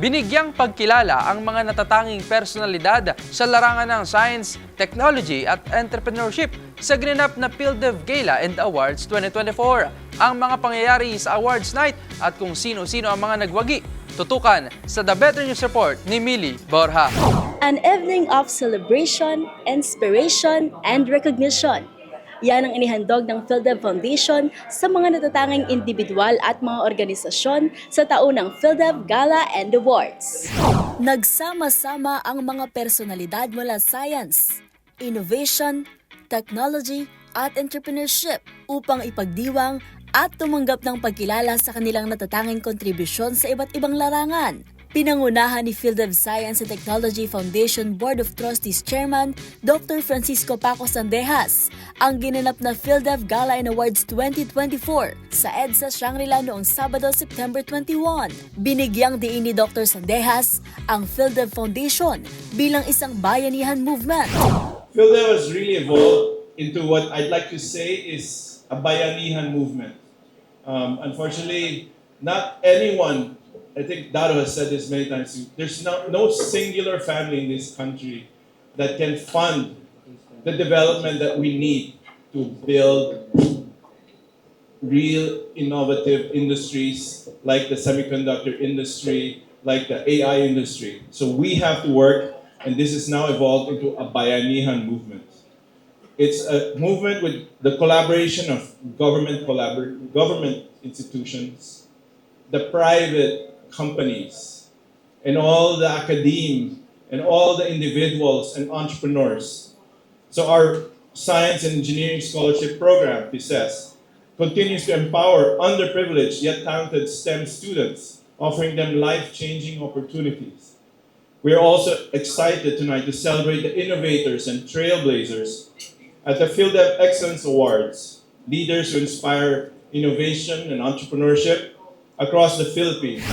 Binigyang pagkilala ang mga natatanging personalidad sa larangan ng science, technology at entrepreneurship sa ginanap na PhilDev Gala and Awards 2024. Ang mga pangyayari sa awards night at kung sino-sino ang mga nagwagi, tutukan sa The Better News Report ni Millie Borja. An evening of celebration, inspiration, and recognition. Yan ang inihandog ng PhilDev Foundation sa mga natatanging individual at mga organisasyon sa taunang PhilDev Gala and Awards. Nagsama-sama ang mga personalidad mula science, innovation, technology, at entrepreneurship upang ipagdiwang at tumanggap ng pagkilala sa kanilang natatanging kontribusyon sa iba't ibang larangan. Pinangunahan ni Field of Science and Technology Foundation Board of Trustees Chairman Dr. Francisco Paco Sandejas ang ginanap na PhilDev Gala and Awards 2024 sa EDSA Shangri-La noong Sabado, September 21. Binigyang diin ni Dr. Sandejas ang PhilDev Foundation bilang isang bayanihan movement. PhilDev has really evolved into what I'd like to say is a Bayanihan movement. Um, unfortunately, not anyone, I think Dado has said this many times, there's no, no singular family in this country that can fund the development that we need to build real innovative industries like the semiconductor industry, like the AI industry. So we have to work, and this is now evolved into a Bayanihan movement. It's a movement with the collaboration of government collabor- government institutions, the private companies, and all the academe, and all the individuals and entrepreneurs. So our science and engineering scholarship program, he says, continues to empower underprivileged yet talented STEM students, offering them life-changing opportunities. We are also excited tonight to celebrate the innovators and trailblazers at the Field of Excellence Awards, leaders who inspire innovation and entrepreneurship across the Philippines.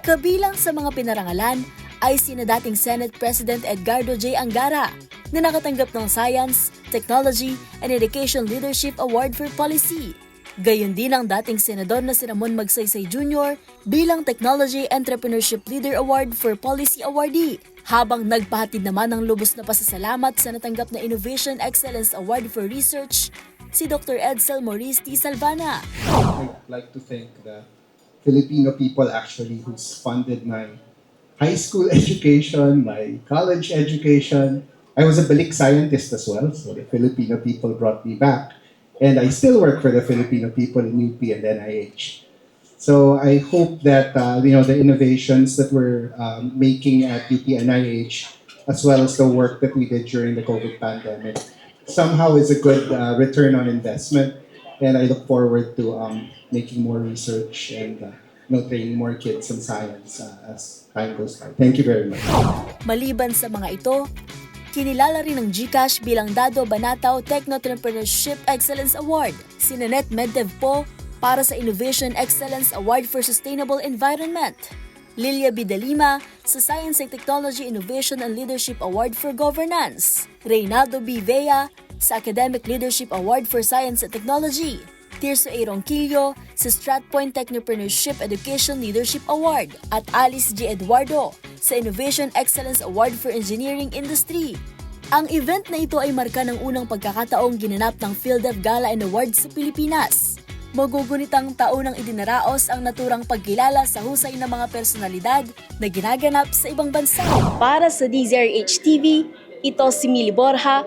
Kabilang sa mga pinarangalan ay sina dating Senate President Edgardo J. Angara na nakatanggap ng Science, Technology, and Education Leadership Award for Policy. Gayon din ang dating senador na si Ramon Magsaysay Jr. bilang Technology Entrepreneurship Leader Award for Policy Awardee. Habang nagpahatid naman ng lubos na pasasalamat sa natanggap na Innovation Excellence Award for Research, si Dr. Edsel Maurice T. Salvana. I'd like to thank the Filipino people actually who's funded my high school education, my college education. I was a Balik scientist as well, so the Filipino people brought me back. And I still work for the Filipino people in UP and NIH. So I hope that uh, you know the innovations that we're um, making at UP NIH, as well as the work that we did during the COVID pandemic, somehow is a good uh, return on investment. And I look forward to um, making more research and uh, you training more kids in science uh, as time goes by. Thank you very much. Maliban sa mga ito, kinilala rin ng GCash bilang Dado Banataw Techno-Entrepreneurship Excellence Award. Si Nanette Medtev po para sa Innovation Excellence Award for Sustainable Environment. Lilia Bidalima sa Science and Technology Innovation and Leadership Award for Governance. Reynaldo B. Vea sa Academic Leadership Award for Science and Technology. Tirso A. Ronquillo sa Stratpoint Technopreneurship Education Leadership Award at Alice G. Eduardo sa Innovation Excellence Award for Engineering Industry. Ang event na ito ay marka ng unang pagkakataong ginanap ng PhilDev Gala and Awards sa Pilipinas. Magugunitang taon ang idinaraos ang naturang pagkilala sa husay ng mga personalidad na ginaganap sa ibang bansa. Para sa DZRH TV, ito si Mili Borja,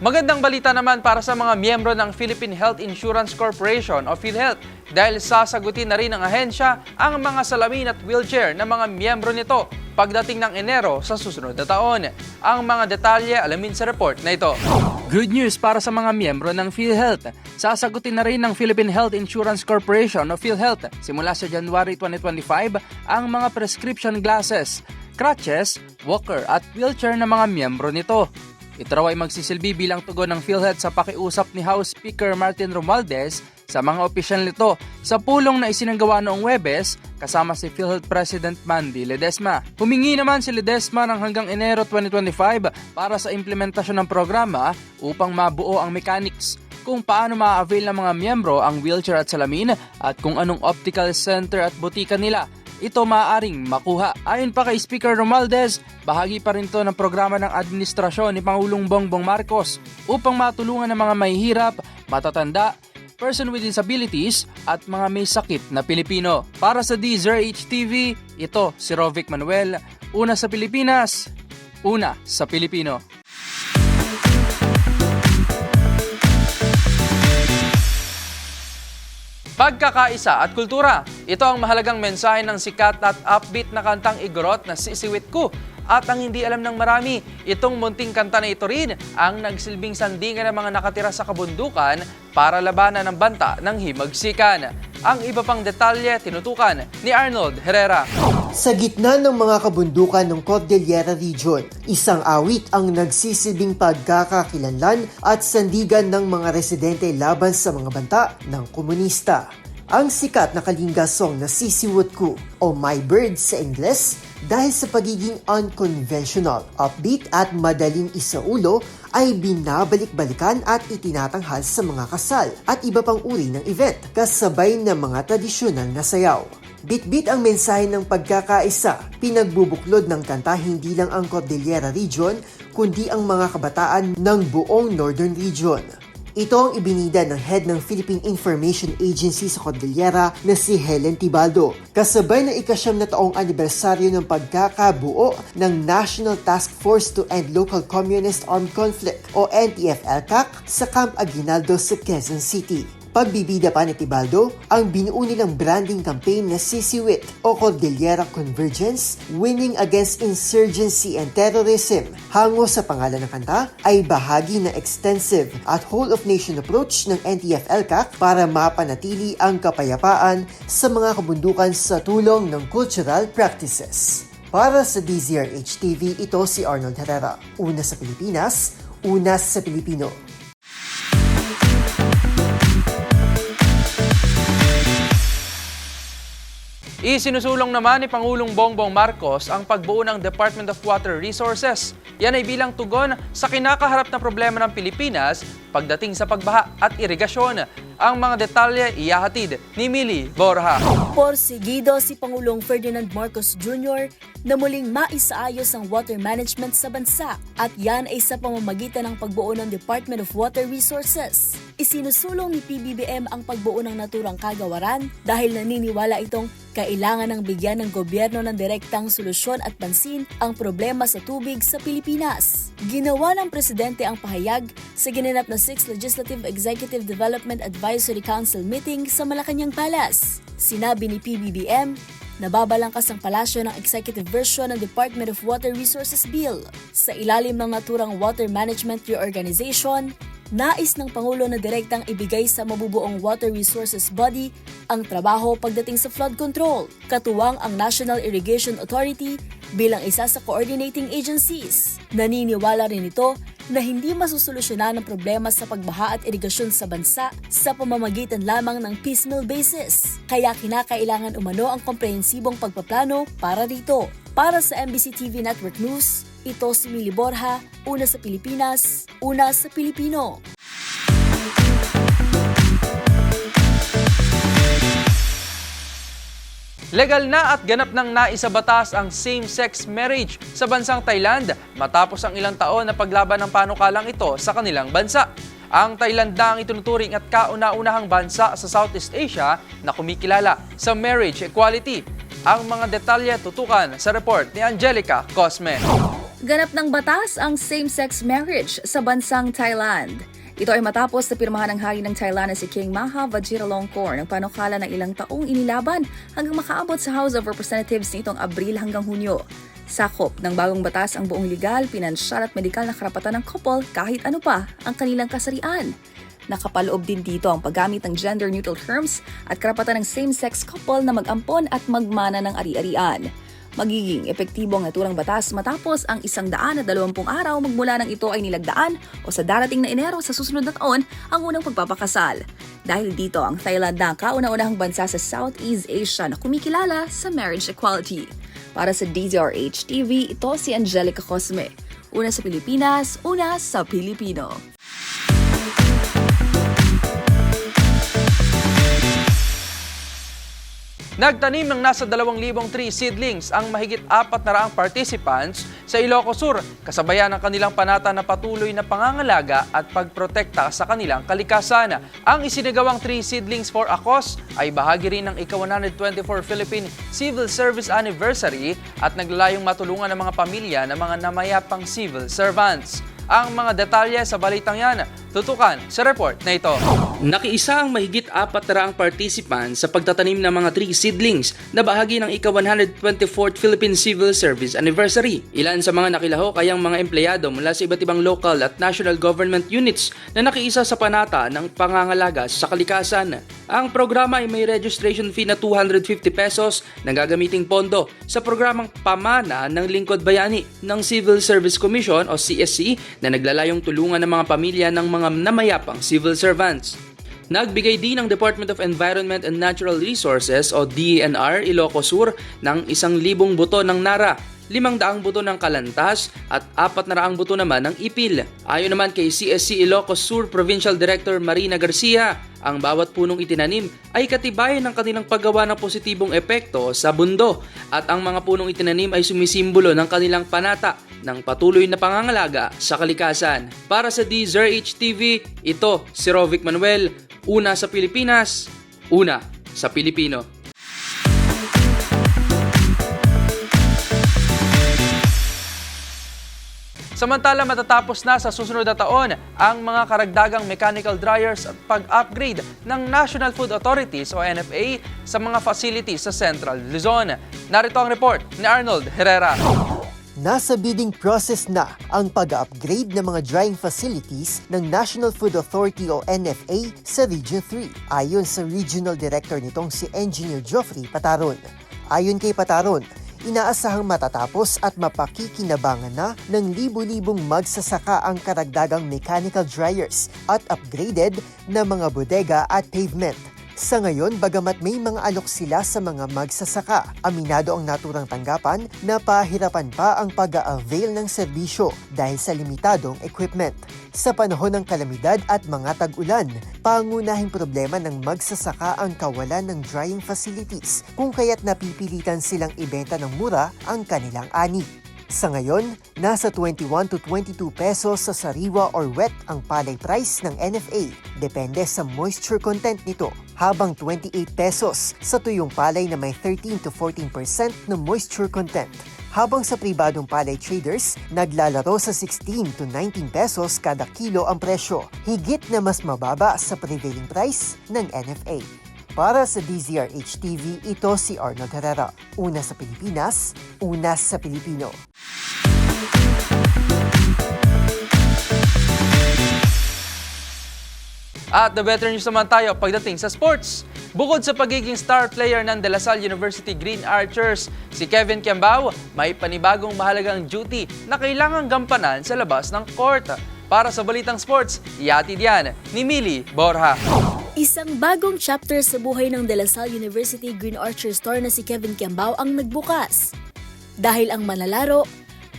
Magandang balita naman para sa mga miyembro ng Philippine Health Insurance Corporation o PhilHealth dahil sasagutin na rin ng ahensya ang mga salamin at wheelchair ng mga miyembro nito pagdating ng Enero sa susunod na taon. Ang mga detalye alamin sa report na ito. Good news para sa mga miyembro ng PhilHealth. Sasagutin na rin ng Philippine Health Insurance Corporation o PhilHealth simula sa January 2025 ang mga prescription glasses, crutches, walker at wheelchair ng mga miyembro nito. Ito raw ay magsisilbi bilang tugon ng PhilHealth sa pakiusap ni House Speaker Martin Romualdez sa mga opisyal nito sa pulong na isinanggawa noong Webes kasama si PhilHealth President Mandy Ledesma. Humingi naman si Ledesma ng hanggang Enero 2025 para sa implementasyon ng programa upang mabuo ang mechanics kung paano ma-avail ng mga miyembro ang wheelchair at salamin at kung anong optical center at butika nila ito maaaring makuha. Ayon pa kay Speaker Romualdez, bahagi pa rin to ng programa ng administrasyon ni Pangulong Bongbong Marcos upang matulungan ng mga mahihirap, matatanda, person with disabilities at mga may sakit na Pilipino. Para sa DZRH TV, ito si Rovic Manuel, una sa Pilipinas, una sa Pilipino. Pagkakaisa at kultura. Ito ang mahalagang mensahe ng sikat at upbeat na kantang Igorot na Sisiwit Ko. At ang hindi alam ng marami, itong munting kanta na ito rin ang nagsilbing sandingan ng mga nakatira sa kabundukan para labanan ng banta ng himagsikan. Ang iba pang detalye tinutukan ni Arnold Herrera. Sa gitna ng mga kabundukan ng Cordillera Region, isang awit ang nagsisilbing pagkakakilanlan at sandigan ng mga residente laban sa mga banta ng komunista. Ang sikat na kalinga song na Sisiwot Ko o My Bird sa Ingles dahil sa pagiging unconventional, upbeat at madaling isaulo ay binabalik-balikan at itinatanghal sa mga kasal at iba pang uri ng event kasabay ng mga tradisyonal na sayaw. Bit-bit ang mensahe ng pagkakaisa, pinagbubuklod ng kanta hindi lang ang Cordillera Region, kundi ang mga kabataan ng buong Northern Region. Ito ang ibinida ng head ng Philippine Information Agency sa Cordillera na si Helen Tibaldo, kasabay ng ikasyam na taong anibersaryo ng pagkakabuo ng National Task Force to End Local Communist Armed Conflict o NTF-ELCAC sa Camp Aguinaldo sa Quezon City. Pagbibida pa ni Tibaldo ang binuo nilang branding campaign na Sisiwit o Cordillera Convergence, Winning Against Insurgency and Terrorism. Hango sa pangalan ng kanta ay bahagi ng extensive at whole-of-nation approach ng NTF-ELCAC para mapanatili ang kapayapaan sa mga kabundukan sa tulong ng cultural practices. Para sa DZRH TV, ito si Arnold Herrera. Una sa Pilipinas, una sa Pilipino. Isinusulong naman ni Pangulong Bongbong Marcos ang pagbuo ng Department of Water Resources. Yan ay bilang tugon sa kinakaharap na problema ng Pilipinas pagdating sa pagbaha at irigasyon. Ang mga detalye iyahatid ni Mili Borja. Porsigido si Pangulong Ferdinand Marcos Jr. na muling maisaayos ang water management sa bansa at yan ay sa pamamagitan ng pagbuo ng Department of Water Resources. Isinusulong ni PBBM ang pagbuo ng naturang kagawaran dahil naniniwala itong kailangan ng bigyan ng gobyerno ng direktang solusyon at pansin ang problema sa tubig sa Pilipinas. Ginawa ng presidente ang pahayag sa ginanap na 6th Legislative Executive Development Advisory Council meeting sa Malacanang Palace. Sinabi ni PBBM nababalangkas ang palasyo ng executive version ng Department of Water Resources Bill. Sa ilalim ng naturang Water Management Reorganization, nais ng Pangulo na direktang ibigay sa mabubuong water resources body ang trabaho pagdating sa flood control, katuwang ang National Irrigation Authority bilang isa sa coordinating agencies. Naniniwala rin ito na hindi masusolusyonan ang problema sa pagbaha at irigasyon sa bansa sa pamamagitan lamang ng piecemeal basis. Kaya kinakailangan umano ang komprehensibong pagpaplano para dito. Para sa MBC TV Network News, ito si Mili Borja, una sa Pilipinas, una sa Pilipino. Legal na at ganap ng naisabatas ang same-sex marriage sa bansang Thailand matapos ang ilang taon na paglaban ng panukalang ito sa kanilang bansa. Ang Thailand na ang itunuturing at kauna-unahang bansa sa Southeast Asia na kumikilala sa marriage equality. Ang mga detalye tutukan sa report ni Angelica Cosme. Ganap ng batas ang same-sex marriage sa bansang Thailand. Ito ay matapos na pirmahan ng hari ng Thailand na si King Maha Vajiralongkorn ng panukala ng ilang taong inilaban hanggang makaabot sa House of Representatives nitong Abril hanggang Hunyo. Sakop ng bagong batas ang buong legal, pinansyal at medikal na karapatan ng couple kahit ano pa ang kanilang kasarian. Nakapaloob din dito ang paggamit ng gender-neutral terms at karapatan ng same-sex couple na mag-ampon at magmana ng ari-arian. Magiging epektibo ang naturang batas matapos ang isang daan at dalawampung araw magmula ng ito ay nilagdaan o sa darating na Enero sa susunod na taon ang unang pagpapakasal. Dahil dito ang Thailand na ang kauna-unahang bansa sa Southeast Asia na kumikilala sa marriage equality. Para sa DZRH TV, ito si Angelica Cosme. Una sa Pilipinas, una sa Pilipino. Nagtanim ng nasa 2,000 tree seedlings ang mahigit 400 participants sa Ilocos Sur, kasabayan ng kanilang panata na patuloy na pangangalaga at pagprotekta sa kanilang kalikasan. Ang isinagawang tree seedlings for a cause ay bahagi rin ng ika-124 Philippine Civil Service Anniversary at naglalayong matulungan ng mga pamilya ng mga namayapang civil servants. Ang mga detalye sa balitang yan, tutukan sa report na ito. Nakiisa ang mahigit apat na raang participants sa pagtatanim ng mga tree seedlings na bahagi ng ika-124th Philippine Civil Service Anniversary. Ilan sa mga nakilahok ay ang mga empleyado mula sa iba't ibang local at national government units na nakiisa sa panata ng pangangalaga sa kalikasan. Ang programa ay may registration fee na 250 pesos na gagamiting pondo sa programang Pamana ng Lingkod Bayani ng Civil Service Commission o CSC na naglalayong tulungan ng mga pamilya ng mga namayapang civil servants. Nagbigay din ang Department of Environment and Natural Resources o DENR Ilocos Sur ng isang libong buto ng Nara, limang daang buto ng Kalantas at apat na raang buto naman ng Ipil. Ayon naman kay CSC Ilocos Sur Provincial Director Marina Garcia, ang bawat punong itinanim ay katibayan ng kanilang paggawa ng positibong epekto sa bundo at ang mga punong itinanim ay sumisimbolo ng kanilang panata ng patuloy na pangangalaga sa kalikasan. Para sa DZRH TV, ito si Rovic Manuel, una sa Pilipinas, una sa Pilipino. Samantala matatapos na sa susunod na taon ang mga karagdagang mechanical dryers at pag-upgrade ng National Food Authorities o NFA sa mga facilities sa Central Luzon. Narito ang report ni Arnold Herrera. Nasa bidding process na ang pag-upgrade ng mga drying facilities ng National Food Authority o NFA sa Region 3, ayon sa Regional Director nitong si Engineer Geoffrey Pataron. Ayon kay Pataron, inaasahang matatapos at mapakikinabangan na ng libu-libong magsasaka ang karagdagang mechanical dryers at upgraded na mga bodega at pavement. Sa ngayon, bagamat may mga alok sila sa mga magsasaka, aminado ang naturang tanggapan na pahirapan pa ang pag-avail ng serbisyo dahil sa limitadong equipment. Sa panahon ng kalamidad at mga tag-ulan, pangunahing problema ng magsasaka ang kawalan ng drying facilities kung kaya't napipilitan silang ibenta ng mura ang kanilang ani. Sa ngayon, nasa 21 to 22 pesos sa sariwa or wet ang palay price ng NFA, depende sa moisture content nito, habang 28 pesos sa tuyong palay na may 13 to 14% na moisture content. Habang sa pribadong palay traders, naglalaro sa 16 to 19 pesos kada kilo ang presyo, higit na mas mababa sa prevailing price ng NFA. Para sa DZRH TV, ito si Arnold Herrera. Una sa Pilipinas, una sa Pilipino. At the better news naman tayo pagdating sa sports. Bukod sa pagiging star player ng De La Salle University Green Archers, si Kevin Kiambao may panibagong mahalagang duty na kailangang gampanan sa labas ng court. Para sa Balitang Sports, iatid yan ni Mili Borja. Isang bagong chapter sa buhay ng De La Salle University Green Archer Store na si Kevin Kiambao ang nagbukas. Dahil ang manlalaro,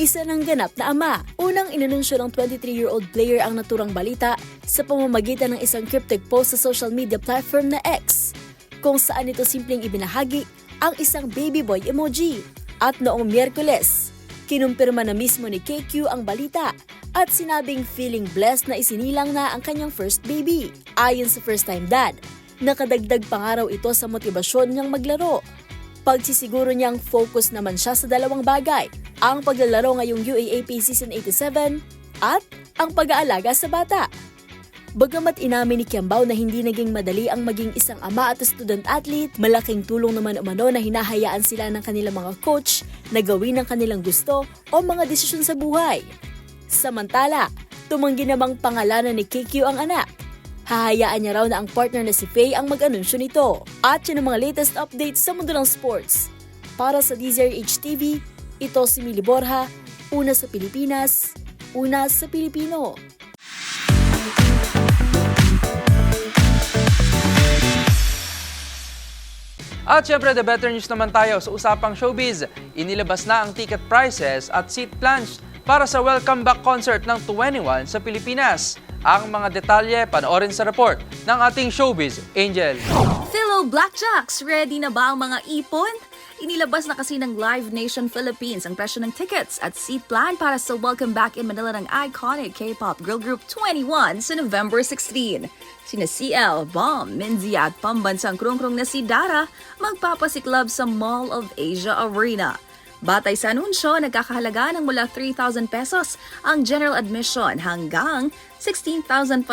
isa ng ganap na ama. Unang inanunsyo ng 23-year-old player ang naturang balita sa pamamagitan ng isang cryptic post sa social media platform na X, kung saan ito simpleng ibinahagi ang isang baby boy emoji. At noong Miyerkules, kinumpirma na mismo ni KQ ang balita at sinabing feeling blessed na isinilang na ang kanyang first baby. Ayon sa first time dad, nakadagdag pa nga raw ito sa motibasyon niyang maglaro pagsisiguro niyang focus naman siya sa dalawang bagay, ang paglalaro ngayong UAAP Season 87 at ang pag-aalaga sa bata. Bagamat inamin ni Kiambao na hindi naging madali ang maging isang ama at student athlete, malaking tulong naman umano na hinahayaan sila ng kanilang mga coach na gawin ang kanilang gusto o mga desisyon sa buhay. Samantala, tumanggi namang pangalanan ni KQ ang anak Hahayaan niya raw na ang partner na si Faye ang mag-anunsyo nito. At yun ang mga latest updates sa mundo ng sports. Para sa DZRH TV, ito si Mili Borja, una sa Pilipinas, una sa Pilipino. At syempre, the better news naman tayo sa usapang showbiz. Inilabas na ang ticket prices at seat plans para sa welcome back concert ng 21 sa Pilipinas. Ang mga detalye panoorin sa report ng ating showbiz Angel. Philo Blackjacks, ready na ba ang mga ipon? Inilabas na kasi ng Live Nation Philippines ang presyo ng tickets at seat plan para sa Welcome Back in Manila ng iconic K-pop girl group 21 sa November 16. Sina CL, Bomb, Minzy at pambansang krungkrung na si Dara magpapasiklab sa Mall of Asia Arena. Batay sa anunsyo, nagkakahalaga ng mula 3,000 pesos ang general admission hanggang 16,500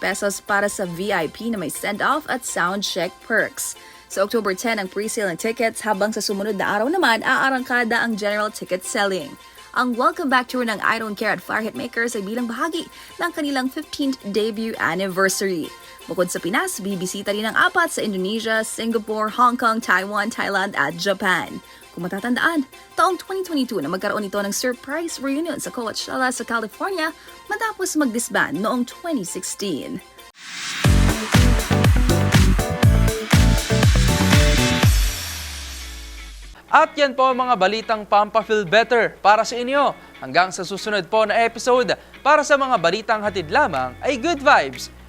pesos para sa VIP na may send-off at sound check perks. Sa October 10 ang pre-sale ng tickets habang sa sumunod na araw naman aarangkada ang general ticket selling. Ang welcome back tour ng I Don't Care at Fire Hitmakers ay bilang bahagi ng kanilang 15th debut anniversary. Bukod sa Pinas, bibisita rin ang apat sa Indonesia, Singapore, Hong Kong, Taiwan, Thailand at Japan. Kung matatandaan, taong 2022 na magkaroon ito ng surprise reunion sa Coachella sa California matapos mag-disband noong 2016. At yan po ang mga balitang Pampa Feel Better para sa inyo. Hanggang sa susunod po na episode, para sa mga balitang hatid lamang ay good vibes.